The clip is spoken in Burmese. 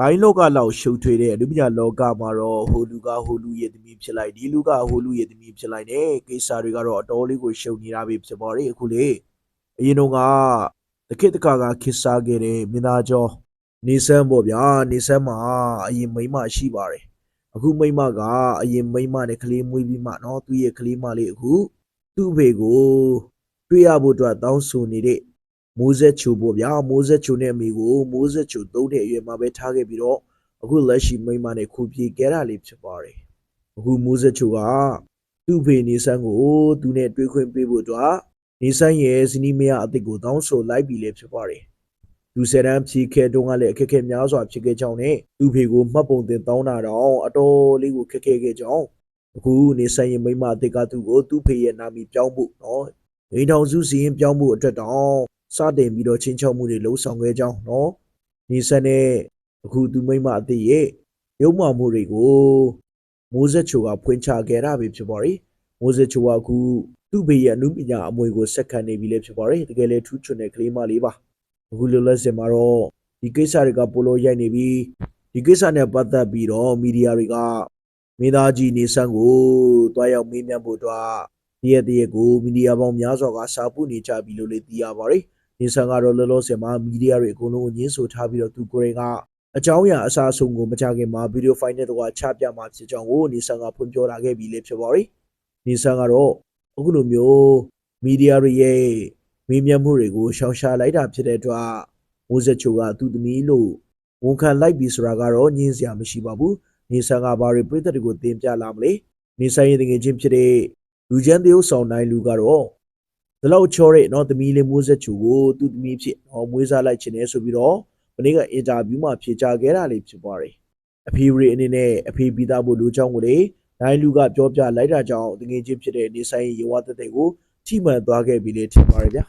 ဂိုင်းလောကလောက်ရှုပ်ထွေးတဲ့အနုပညာလောကမှာတော့ဟိုလူကဟိုလူရဲ့သမီးဖြစ်လိုက်ဒီလူကဟိုလူရဲ့သမီးဖြစ်လိုက်တဲ့ကိစ္စတွေကတော့အတော်လေးကိုရှုပ်နေတာပဲဖြစ်ပါလေအခုလေအရင်တော့ကတခိတခါကခစ်စားခဲ့တဲ့မင်းသားကျော်နေဆန်းပေါ့ဗျာနေဆန်းမှာအရင်မိမရှိပါတယ်အခုမိမကအရင်မိမနဲ့ကလေးမွေးပြီးမှနော်သူ့ရဲ့ကလေးမလေးအခုသူ့ဘေကိုတွေ့ရဖို့အတွက်တောင်းဆိုနေတဲ့ မိုးဆက်ချိုပေါ့ဗျာမိုးဆက်ချိုနဲ့အမိကိုမိုးဆက်ချိုသုံးတဲ့အရွယ်မှာပဲထားခဲ့ပြီးတော့အခုလက်ရှိမိန်းမနဲ့ခုပြေခဲ့တာလေးဖြစ်ပါတယ်အခုမိုးဆက်ချိုကသူ့ဖေနေဆန်းကိုသူနဲ့တွေ့ခွင့်ပေးဖို့အတွက်နေဆန်းရဲ့ဇနီးမယားအစ်စ်ကိုတောင်းဆိုလိုက်ပြီလေဖြစ်ပါတယ်သူဆယ်တန်းဖြေခဲ့တုန်းကလည်းအခက်အခဲများစွာဖြစ်ခဲ့ကြောင်းနဲ့သူ့ဖေကိုမှတ်ပုံတင်တောင်းတာတော့အတော်လေးကိုခက်ခဲခဲ့ကြောင်းအခုနေဆန်းရဲ့မိန်းမအစ်စ်ကသူ့ကိုသူ့ဖေရဲ့နာမည်ပြောင်းဖို့နော်အိမ်ထောင်စုစီရင်ပြောင်းဖို့အတွက်တောင်း စတင်ပြီးတော့ချင်းချောက်မှုတွေလှုံ့ဆော်ခဲ့ကြောင်းနော်နီဆန်နဲ့အခုသူမိမအသည့်ရဲ့ရုံမှမှုတွေကိုမိုးဆက်ချိုကဖွင့်ချခဲ့တာပဲဖြစ်ပါရီမိုးဆက်ချိုကအခုသူ့ဘေးရဲ့အမှုပညာအမွေကိုဆက်ခံနေပြီလည်းဖြစ်ပါရီတကယ်လည်းထူးချွန်တဲ့ကလေးမလေးပါအခုလိုလက်စင်မှာတော့ဒီကိစ္စတွေကပိုလိုရိုက်နေပြီးဒီကိစ္စနဲ့ပတ်သက်ပြီးတော့မီဒီယာတွေကမင်းသားကြီးနေဆန်းကိုတွားရောက်မေးမြန်းဖို့အတွက်တရက်တရက်ကိုမီဒီယာပေါင်းများစွာကစာပုနေကြပြီလို့လည်းသိရပါတယ် နေဆန်ကတော့လောလောဆယ်မှာမီဒီယာတွေအကုန်လုံးကိုညှင်းဆိုထားပြီးတော့သူကိုယ်တိုင်ကအကြောင်းအရာအစားအဆုံးကိုမကြခင်မှာဗီဒီယိုဖိုင်နဲ့တော့ချပြမှာဖြစ်ကြောင်းကိုနေဆန်ကဖွင့်ပြောလာခဲ့ပြီးလေဖြစ်ပါရီနေဆန်ကတော့အခုလိုမျိုးမီဒီယာတွေရဲ့မေးမြန်းမှုတွေကိုရှောင်ရှားလိုက်တာဖြစ်တဲ့အတွက်မိုးဆက်ချိုကသူ့သမီးလို့ဝန်ခံလိုက်ပြီဆိုတာကတော့ညင်းစရာမရှိပါဘူးနေဆန်ကဘာတွေပြည်သက်တွေကိုတင်ပြလာမလဲနေဆန်ရဲ့တကယ်ချင်းဖြစ်တဲ့လူချမ်းတယောက်ဆောင်တိုင်းလူကတော့ ဒီလောက်ချောတဲ့နော်သမီးလေးမိုးဆက်ချူကိုသူ့သမီးဖြစ်နော်မွေးစားလိုက်ခြင်းနဲ့ဆိုပြီးတော့မနေ့ကအင်တာဗျူးမှာဖြေကြားခဲ့တာလေးဖြစ်ပါတယ်အဖေရီအနေနဲ့အဖေပြီးသားဖို့လူချောင်းကိုလေနိုင်လူကပြောပြလိုက်တာကြောင့်တငယ်ချင်းဖြစ်တဲ့နေဆိုင်ရေဝတ်တဲ့ကိုထိမှန်သွားခဲ့ပြီလေထင်ပါတယ်ဗျာ